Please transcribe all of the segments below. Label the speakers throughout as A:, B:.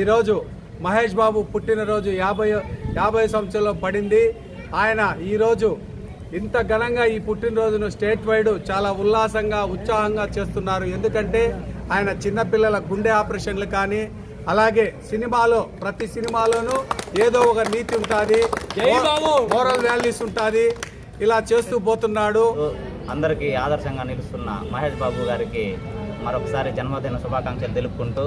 A: ఈరోజు మహేష్ బాబు పుట్టినరోజు యాభై యాభై సంవత్సరంలో పడింది. ఆయన ఈరోజు ఇంత ఘనంగా ఈ పుట్టినరోజును స్టేట్ వైడ్ చాలా ఉల్లాసంగా ఉత్సాహంగా చేస్తున్నారు. ఎందుకంటే ఆయన చిన్నపిల్లల గుండె ఆపరేషన్లు కానీ అలాగే సినిమాలో ప్రతి సినిమాలోనూ ఏదో ఒక నీతి ఉంటుంది. మోరల్ వాల్యూస్ ఉంటుంది. ఇలా చేస్తూ పోతున్నాడు.
B: అందరికీ ఆదర్శంగా నిలుస్తున్న మహేష్ బాబు గారికి మరొకసారి జన్మదిన శుభాకాంక్షలు తెలుపుకుంటూ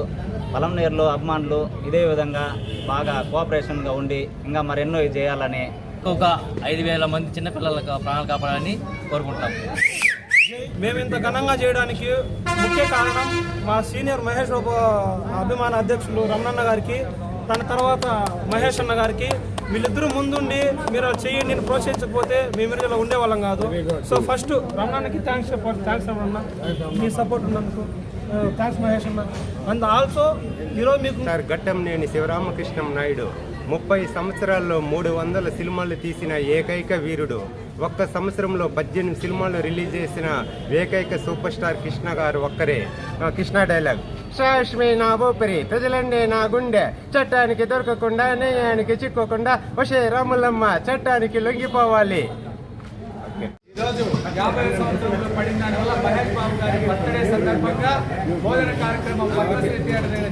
B: పొలంనేరులో అభిమానులు ఇదే విధంగా బాగా కోఆపరేషన్గా ఉండి ఇంకా మరెన్నో చేయాలని
C: ఒక ఐదు వేల మంది చిన్నపిల్లలకు ప్రాణాలు కాపాడాలని కోరుకుంటాం.
D: మేము ఇంత ఘనంగా చేయడానికి ముఖ్య కారణం మా సీనియర్ మహేష్ అభిమాన అధ్యక్షులు రమణన్న గారికి తన తర్వాత మహేష్ అన్న గారికి వీళ్ళిద్దరూ ముందుండి మీరు అలా చేయండి నేను ప్రోత్సహించకపోతే మేము ఇలా ఉండేవాళ్ళం కాదు. సో ఫస్ట్ రమణన్నకి థ్యాంక్స్ చెప్పాలి థ్యాంక్స్ రమణ మీ సపోర్ట్ ఉన్నందుకు థ్యాంక్స్ మహేష్ అన్న. అండ్ ఆల్సో ఈరోజు మీకు
E: సార్ ఘట్టంనేని శివరామకృష్ణం నాయుడు. ముప్పై సంవత్సరాల్లో మూడు వందల సినిమాలు తీసిన ఏకైక వీరుడు. ఒక్క సంవత్సరంలో పద్దెనిమిది సినిమాలు రిలీజ్ చేసిన ఏకైక సూపర్ స్టార్ కృష్ణ గారు ఒక్కరే. కృష్ణ డైలాగ్. శాశ్వే నా ఊపిరి ప్రజలండే నా గుండె. చట్టానికి దొరకకుండా నేయానికి చిక్కోకుండా వషే రాములమ్మ చట్టానికి లొంగిపోవాలి.
A: ఈరోజు యాభై సంవత్సరంలో పడిన దానివల్ల మహేష్ బాబు గారి బర్త్డే సందర్భంగా భోజన కార్యక్రమం పద్మశ్రీ థియేటర్ దగ్గర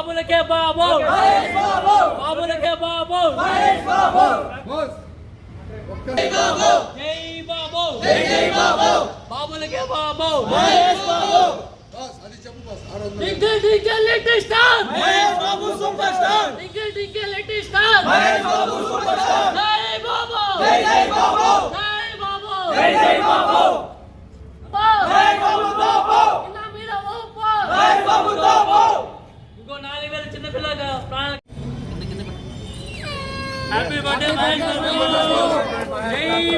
C: బాబులకే బాబు జై బాబు జై Babu బాబులకే Babu twinkle twinkle little star Mahesh Babu super star twinkle twinkle little star Mahesh Babu super star జై బాబు జై జై బాబు జై బాబు జై జై బాబు జై బాబు బాబు ఇలా మీద ఊపు జై బాబు బాబు ఇంకో నాలుగు వేల చిన్న పిల్లలు ప్రాణ హ్యాపీ బర్త్డే మహేష్ బాబు జై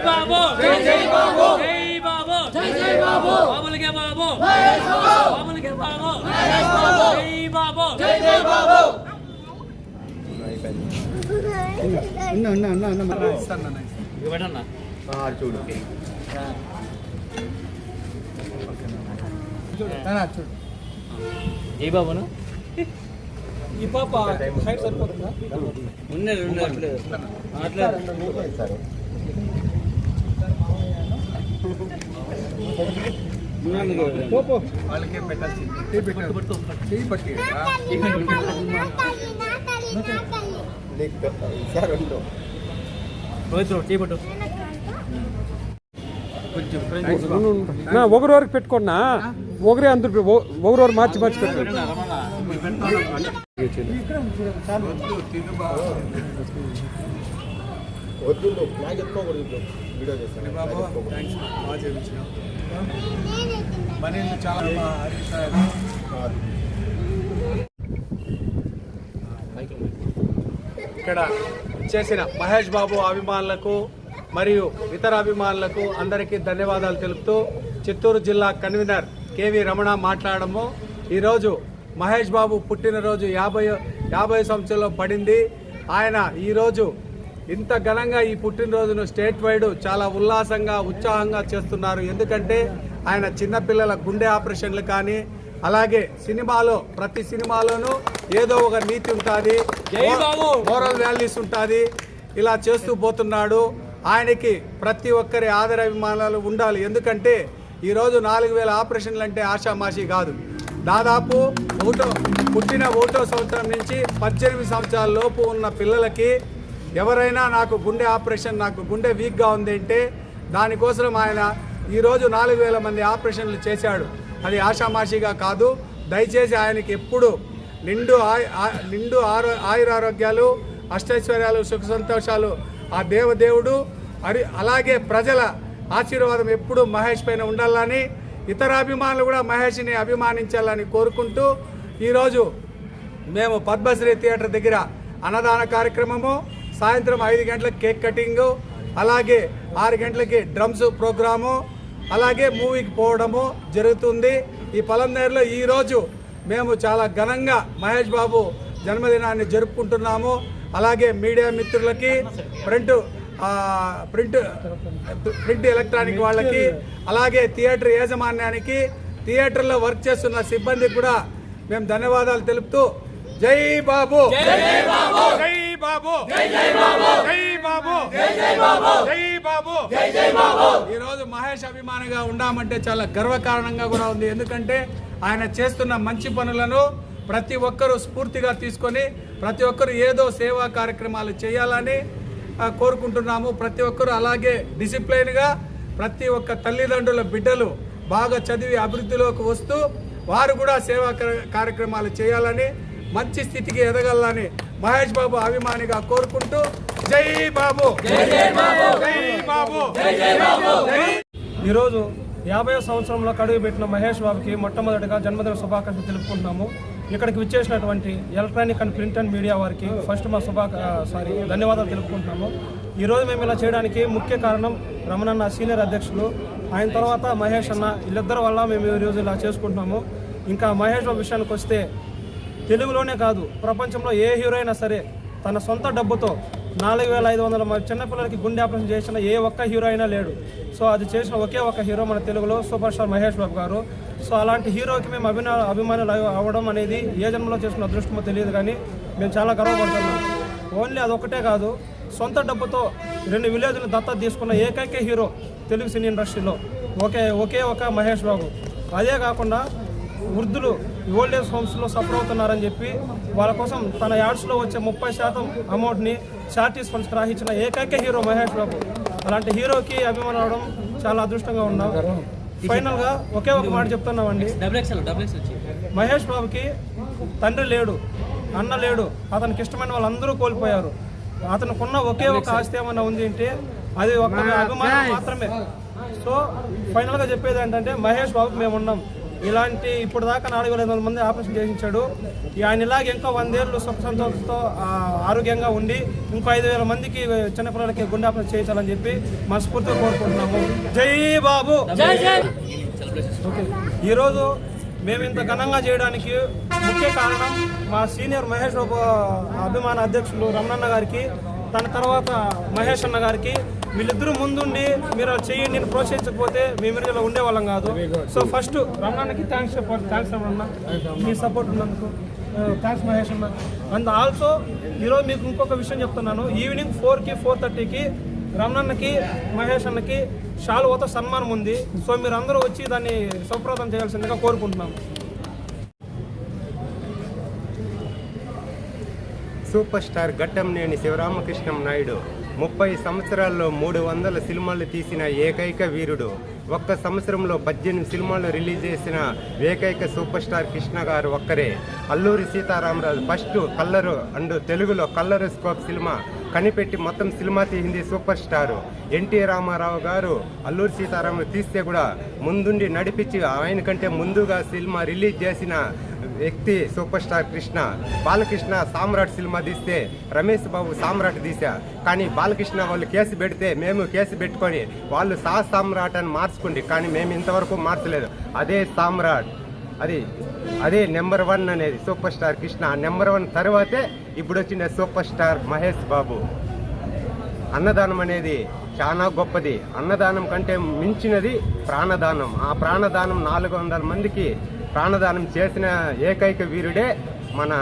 C: బాబు. జై జై బాబు. జై బాబు. జై జై బాబు. బాబులకే బాబు బాబులకే బాబు మహేష్ బాబు జై బాబు. జై జై బాబు ఇవ్వడన్నా
E: చూడు
C: ఏ బాబును
D: ఈ పాప హైట్ సరిపోతుందా?
C: ఉన్నారు ఉన్నారు
A: వాళ్ళకే పెట్టాల్సింది పట్టి. కొంచెం
F: నా ఒకరి వరకు పెట్టుకున్నా ఒకరే అందరు ఒకరు మార్చి మార్చి
A: ఇక్కడ చేసిన మహేష్ బాబు అభిమానులకు మరియు ఇతర అభిమానులకు అందరికీ ధన్యవాదాలు తెలుపుతూ చిత్తూరు జిల్లా కన్వీనర్ కేవి రమణ మాట్లాడము. ఈరోజు మహేష్ బాబు పుట్టినరోజు యాభై యాభై సంవత్సరంలో పడింది. ఆయన ఈరోజు ఇంత ఘనంగా ఈ పుట్టినరోజును స్టేట్ వైడ్ చాలా ఉల్లాసంగా ఉత్సాహంగా చేస్తున్నారు. ఎందుకంటే ఆయన చిన్నపిల్లల గుండె ఆపరేషన్లు కానీ అలాగే సినిమాలో ప్రతి సినిమాలోనూ ఏదో ఒక నీతి ఉంటుంది. మోరల్ వాల్యూస్ ఉంటుంది. ఇలా చేస్తూ పోతున్నాడు. ఆయనకి ప్రతి ఒక్కరి ఆదర అభిమానాలు ఉండాలి. ఎందుకంటే ఈరోజు నాలుగు వేల ఆపరేషన్లు అంటే ఆషామాషి కాదు. దాదాపు ఒకటో పుట్టిన ఒకటో సంవత్సరం నుంచి పద్దెనిమిది సంవత్సరాల లోపు ఉన్న పిల్లలకి ఎవరైనా నాకు గుండె ఆపరేషన్ నాకు గుండె వీక్గా ఉంది అంటే దానికోసం ఆయన ఈరోజు నాలుగు వేల మంది ఆపరేషన్లు చేశాడు. అది ఆషామాషిగా కాదు. దయచేసి ఆయనకి ఎప్పుడు నిండు నిండు ఆరో ఆయురారోగ్యాలు అష్టైశ్వర్యాలు సుఖ సంతోషాలు ఆ దేవదేవుడు అరి అలాగే ప్రజల ఆశీర్వాదం ఎప్పుడూ మహేష్ పైన ఉండాలని ఇతర అభిమానులు కూడా మహేష్ని అభిమానించాలని కోరుకుంటూ ఈరోజు మేము పద్మశ్రీ థియేటర్ దగ్గర అన్నదాన కార్యక్రమము సాయంత్రం ఐదు గంటలకు కేక్ కటింగు అలాగే ఆరు గంటలకి డ్రమ్స్ ప్రోగ్రాము అలాగే మూవీకి పోవడము జరుగుతుంది. ఈ పొలంనేరులో ఈరోజు మేము చాలా ఘనంగా మహేష్ బాబు జన్మదినాన్ని జరుపుకుంటున్నాము. అలాగే మీడియా మిత్రులకి ఫ్రంట్ ప్రింట్ ప్రింట్ ఎలక్ట్రానిక్ వాళ్ళకి అలాగే థియేటర్ యాజమాన్యానికి థియేటర్లో వర్క్ చేస్తున్న సిబ్బందికి కూడా మేము ధన్యవాదాలు తెలుపుతూ జై బాబు! జై బాబు! జై బాబు! జై బాబు! జై బాబు! ఈ రోజు మహేష్ అభిమానిగా ఉన్నామంటే చాలా గర్వకారణంగా కూడా ఉంది. ఎందుకంటే ఆయన చేస్తున్న మంచి పనులను ప్రతి ఒక్కరూ స్ఫూర్తిగా తీసుకొని ప్రతి ఒక్కరు ఏదో సేవా కార్యక్రమాలు చేయాలని కోరుకుంటున్నాము. ప్రతి ఒక్కరూ అలాగే డిసిప్లైన్గా ప్రతి ఒక్క తల్లిదండ్రుల బిడ్డలు బాగా చదివి అభివృద్ధిలోకి వస్తూ వారు కూడా సేవా కార్య- కార్యక్రమాలు చేయాలని మంచి స్థితికి ఎదగాలని మహేష్ బాబు అభిమానిగా కోరుకుంటూ జై బాబు. జై బాబు. జై
D: ఈరోజు యాభై సంవత్సరంలో కడుగు పెట్టిన మహేష్ బాబుకి మొట్టమొదటిగా జన్మదిన శుభాకాంక్షలు తెలుపుకుంటున్నాము. ఇక్కడికి విచ్చేసినటువంటి electronic and print and media వారికి ఫస్ట్ మా శుభా సారీ ధన్యవాదాలు తెలుపుకుంటున్నాము. ఈరోజు మేము ఇలా చేయడానికి ముఖ్య కారణం రమణన్న సీనియర్ అధ్యక్షులు ఆయన తర్వాత మహేష్ అన్న వీళ్ళిద్దరి వల్ల మేము ఈరోజు ఇలా చేసుకుంటున్నాము. ఇంకా మహేష్ బాబు విషయానికి వస్తే తెలుగులోనే కాదు ప్రపంచంలో ఏ హీరో అయినా సరే తన సొంత డబ్బుతో నాలుగు వేల ఐదు వందల మంది చిన్నపిల్లలకి గుండె ఆపరేషన్ చేసిన ఏ ఒక్క హీరో అయినా లేడు. సో అది చేసిన ఒకే ఒక్క హీరో మన తెలుగులో సూపర్ స్టార్ మహేష్ బాబు గారు. సో అలాంటి హీరోకి మేము అభినా అభిమానులు అవ్వడం అనేది ఏ జన్మలో చేసిన అదృష్టమో తెలియదు కానీ మేము చాలా గర్వపడుతున్నాం. ఓన్లీ అదొకటే కాదు సొంత డబ్బుతో రెండు విలేజ్లు దత్తా తీసుకున్న ఏకైక హీరో తెలుగు సినీ ఇండస్ట్రీలో ఒకే ఒకే ఒక మహేష్ బాబు. అదే కాకుండా వృద్ధులు ఓల్డ్ ఏజ్ హోమ్స్లో సఫర్ అవుతున్నారని చెప్పి వాళ్ళ కోసం తన యాడ్స్లో వచ్చే ముప్పై శాతం అమౌంట్ని చార్టీస్ ఫండ్స్ రాహించిన ఏకైక హీరో మహేష్ బాబు. అలాంటి హీరోకి అభిమానం అవడం చాలా అదృష్టంగా ఉన్నాం. ఫైనల్గా ఒకే ఒక మాట చెప్తున్నామండి. మహేష్ బాబుకి తండ్రి లేడు అన్న లేడు అతనికి ఇష్టమైన వాళ్ళందరూ కోల్పోయారు. అతనుకున్న ఒకే ఒక ఆస్తి ఏమన్నా ఉంది అంటే అది ఒక అభిమానం మాత్రమే. సో ఫైనల్గా చెప్పేది ఏంటంటే మహేష్ బాబుకి మేము ఉన్నాం ఇలాంటి ఇప్పుడు దాకా నాలుగు వేల ఐదు వందల మంది ఆపరేషన్ చేయించాడు. ఆయన ఇలాగ ఇంకా వందేళ్ళు సుఖ సంతోషంతో ఆరోగ్యంగా ఉండి ఇంకో ఐదు వేల మందికి చిన్నపిల్లలకి గుండె ఆపరేషన్ చేయించాలని చెప్పి మనస్ఫూర్తిగా కోరుకుంటున్నాము. జై బాబు! ఓకే. ఈరోజు మేము ఇంత ఘనంగా చేయడానికి ముఖ్య కారణం మా సీనియర్ మహేష్ బాబు అభిమాన అధ్యక్షులు రమణన్న గారికి తన తర్వాత మహేష్ అన్న గారికి వీళ్ళిద్దరూ ముందుండి మీరు అలా చేయండి నేను ప్రోత్సహించకపోతే మేము ఇలా ఉండేవాళ్ళం కాదు. సో ఫస్ట్ రమణన్నకి థ్యాంక్స్ చెప్పాలి థ్యాంక్స్ రమణన్న మీ సపోర్ట్ ఉన్నందుకు. థ్యాంక్స్ మహేష్ అన్న. అండ్ ఆల్సో ఈరోజు మీకు ఇంకొక విషయం చెప్తున్నాను. ఈవినింగ్ ఫోర్కి ఫోర్ థర్టీకి రమణన్నకి మహేష్ అన్నకి షాలువతో సన్మానం ఉంది. సో మీరు అందరూ వచ్చి దాన్ని సుప్రదం చేయాల్సిందిగా కోరుకుంటున్నాం
E: సూపర్ స్టార్ ఘట్టంనేని శివరామకృష్ణం నాయుడు. ముప్పై సంవత్సరాల్లో మూడు వందల సినిమాలు తీసిన ఏకైక వీరుడు. ఒక్క సంవత్సరంలో పద్దెనిమిది సినిమాలు రిలీజ్ చేసిన ఏకైక సూపర్ స్టార్ కృష్ణ గారు ఒక్కరే. Alluri Seetharamaraju first colour and తెలుగులో కల్లరు స్కోప్ సినిమా. కనిపెట్టి మొత్తం సినిమా తీసింది సూపర్ స్టార్. ఎన్టీ రామారావు గారు అల్లూరి సీతారామరావు తీస్తే కూడా ముందుండి నడిపించి ఆయన కంటే ముందుగా సినిమా రిలీజ్ చేసిన వ్యక్తి super star Krishna. Balakrishna Samrat cinema తీస్తే రమేష్ బాబు సామ్రాట్ తీశా. కానీ బాలకృష్ణ వాళ్ళు కేసు పెడితే మేము కేసు పెట్టుకొని వాళ్ళు సా సామ్రాట్ అని మార్చుకుంది కానీ మేము ఇంతవరకు మార్చలేదు. అదే సామ్రాట్. అది అదే నెంబర్ వన్ అనేది సూపర్ స్టార్ కృష్ణ. ఆ నెంబర్ వన్ తర్వాతే ఇప్పుడు వచ్చిన సూపర్ స్టార్ మహేష్ బాబు. అన్నదానం అనేది చాలా గొప్పది. అన్నదానం కంటే మించినది ప్రాణదానం. ఆ ప్రాణదానం నాలుగు వందల మందికి ప్రాణదానం చేసిన ఏకైక వీరుడే మన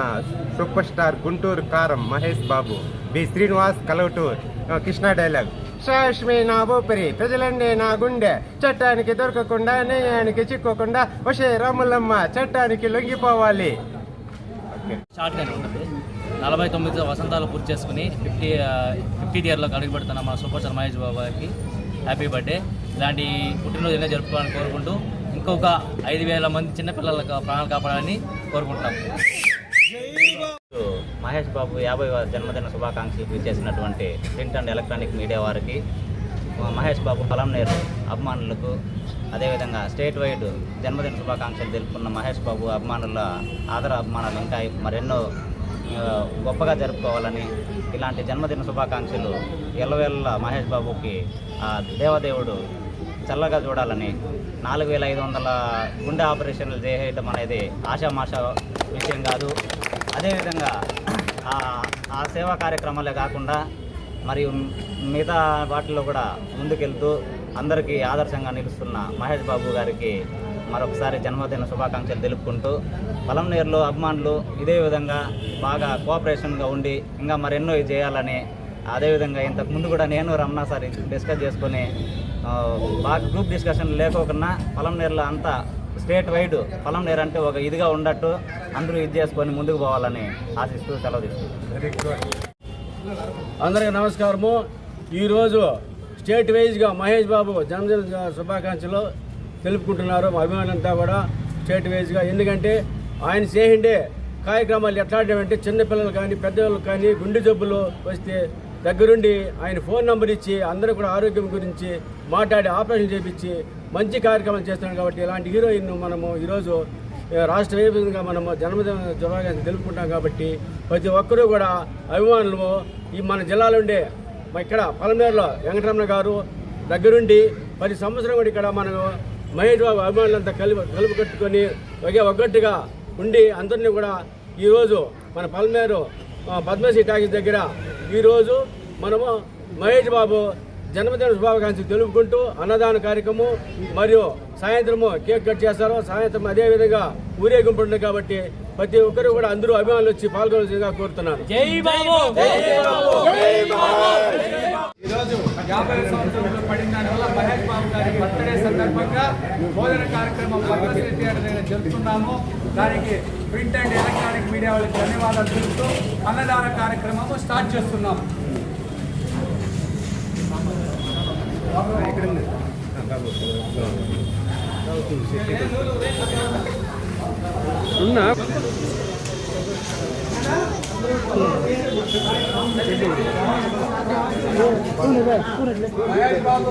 E: super star Guntur Kaaram Mahesh Babu. B. Srinivas Kalavatur. Krishna dialogue. శాశ్మి నా ఊపిరి ప్రజలండే నా గుండె. చట్టానికి దొరకకుండా నేయానికి చిక్కకుండా వషే రాములమ్మ చట్టానికి లొంగిపోవాలి.
G: నలభై తొమ్మిది వసంతాలు పూర్తి చేసుకుని ఫిఫ్టీ ఫిఫ్టీ ఇయర్లో అడుగు పెడుతున్న మా సూపర్ స్టార్ మహేష్ బాబు గారికి హ్యాపీ బర్త్డే. ఇలాంటి పుట్టినరోజు ఎన్నో జరుపుకోవాలని కోరుకుంటూ ఇంకొక ఐదు వేల మంది చిన్నపిల్లలకు ప్రాణాలు కాపాడాలని కోరుకుంటాం.
B: మహేష్ బాబు యాభై జన్మదిన శుభాకాంక్షలు చేసినటువంటి ప్రింట్ అండ్ ఎలక్ట్రానిక్ మీడియా వారికి మహేష్ బాబు ఫలం నేరు అభిమానులకు అదేవిధంగా స్టేట్ వైడ్ జన్మదిన శుభాకాంక్షలు తెలుపుకున్న మహేష్ బాబు అభిమానుల ఆదర అభిమానాలు ఇంకా మరెన్నో గొప్పగా జరుపుకోవాలని ఇలాంటి జన్మదిన శుభాకాంక్షలు ఎల్లవేళ్ళ మహేష్ బాబుకి ఆ దేవదేవుడు చల్లగా చూడాలని నాలుగు వేల ఐదు వందల గుండె ఆపరేషన్లు చేయటం అనేది ఆషామాష విషయం కాదు. అదేవిధంగా ఆ- ఆ సేవా కార్యక్రమాలే కాకుండా మరియు మిగతా వాటిల్లో కూడా ముందుకెళ్తూ అందరికీ ఆదర్శంగా నిలుస్తున్న మహేష్ బాబు గారికి మరొకసారి జన్మదిన శుభాకాంక్షలు తెలుపుకుంటూ పొలంనేరులో అభిమానులు ఇదే విధంగా బాగా కోఆపరేషన్గా ఉండి ఇంకా మరెన్నో చేయాలని అదేవిధంగా ఇంతకు ముందు కూడా నేను రమణ సార్ డిస్కస్ చేసుకొని బాగా గ్రూప్ డిస్కషన్ లేకోకుండా పొలంనేరులో అంతా స్టేట్ వైడ్ పొలంనేరు అంటే ఒక ఇదిగా ఉండట్టు అందరూ ఇది చేసుకొని ముందుకు పోవాలని ఆశిస్తూ సెలవు తీసుకుంటాం
H: అందరికీ నమస్కారము. ఈరోజు స్టేట్ వైజ్గా మహేష్ బాబు జన్మదిన శుభాకాంక్షలు తెలుపుకుంటున్నారు. మా అభిమానులంతా కూడా స్టేట్ వైజ్గా ఎందుకంటే ఆయన చేసిండే కార్యక్రమాలు ఎట్లాంటివంటే చిన్నపిల్లలు కానీ పెద్దవాళ్ళు కానీ గుండె జబ్బులు వస్తే దగ్గరుండి ఆయన ఫోన్ నెంబర్ ఇచ్చి అందరూ కూడా ఆరోగ్యం గురించి మాట్లాడి ఆపరేషన్ చేపించి మంచి కార్యక్రమాలు చేస్తున్నాడు కాబట్టి ఇలాంటి హీరోయిన్ మనము ఈరోజు రాష్ట్ర వ్యాప్తంగా మనము జన్మదిన శుభాకాంక్షలు తెలుపుకుంటాం కాబట్టి ప్రతి ఒక్కరూ కూడా అభిమానులు ఈ మన జిల్లాలో ఉండే ఇక్కడ పలమేరులో వెంకటరమణ గారు దగ్గరుండి పది సంవత్సరం కూడా ఇక్కడ మనము మహేష్ బాబు అభిమానులంతా కలిపి కలుపు కట్టుకొని ఒకే ఒగ్గట్టుగా ఉండి అందరినీ కూడా ఈరోజు మన పలమేరు పద్మశ్రీ టాకీస్ దగ్గర ఈరోజు మనము మహేష్ బాబు జన్మదిన శుభాకాంక్షలు తెలుపుకుంటూ అన్నదాన కార్యక్రమం మరియు సాయంత్రము కేక్ కట్ చేస్తారు. సాయంత్రం అదే విధంగా ఊరేగింపు ఉంటుంది కాబట్టి ప్రతి ఒక్కరు కూడా అందరూ అభిమానులు వచ్చి పాల్గొనవలసిందిగా కోరుతున్నాను.
A: ఈరోజు యాభై సంవత్సరంలో పడిన దానివల్ల మహేష్ బాబు గారి బర్త్డే సందర్భంగా భోజన కార్యక్రమం జరుపుకున్నాము దానికి ప్రింట్ అండ్ ఎలక్ట్రానిక్ మీడియా వాళ్ళకి ధన్యవాదాలు తెలుపుతూ అన్నదాన కార్యక్రమము స్టార్ట్ చేస్తున్నాం.
F: ఉన్నా?
A: బాబు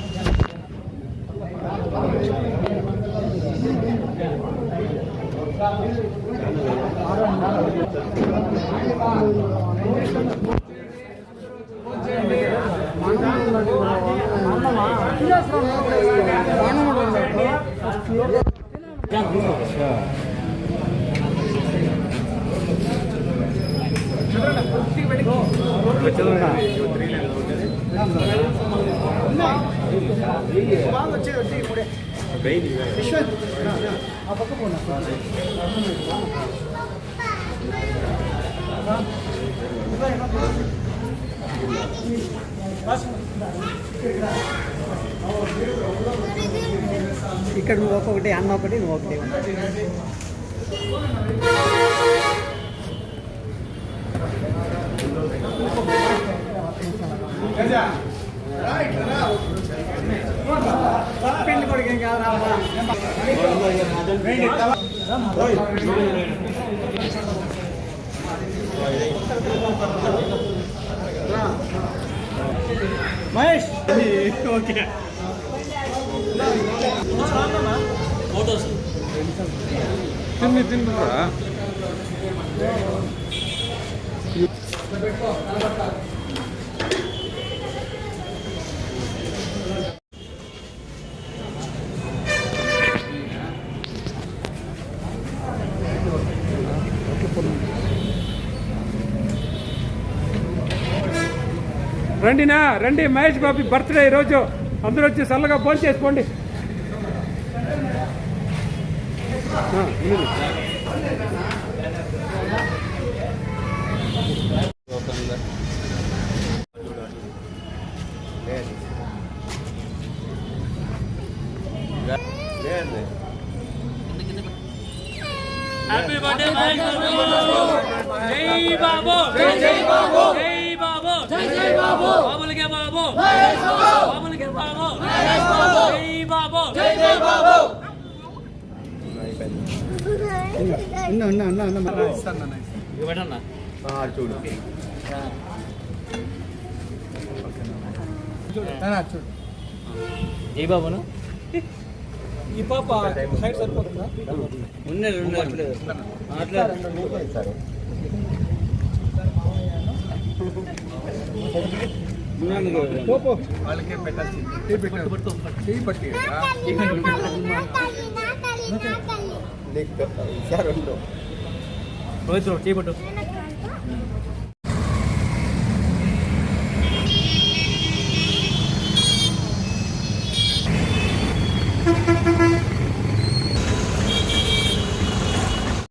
A: తొందరగా తీసుకొని వెళ్ళండి
G: పద పద ఇంకా పట్టు పట్టు
I: ఇక్కడ నువ్వు ఒక్కొక్కటి అన్న ఒకటి నువ్వు ఒకటి పిండి కొడుకు ఏం కాదు రామ్మా. మహేష్. ఓకే.
G: ఫోటోస్
F: తిన్ని తిన్నరా రండినా రండి మహేష్ బాబు బర్త్డే ఈరోజు. అందరూ వచ్చి చల్లగా భోజనం చేసుకోండి.
C: హ్యాపీ బర్త్డే మహేష్ బాబు జై బాబు జై బాబు బాబులకే బాబు. బాబులకే బాబు. జై బాబు. జై జై బాబు.
I: ఉన్నా ఉన్నా ఉన్నా ఉన్నా
G: ఇవ్వడన్నా? జై బాబును?
D: ఈ పాప హైట్ సరిపోతుందా?
G: ఉన్నది
A: వాళ్ళకే పెట్టాల్సింది
G: రోహిత్ చేపట్టు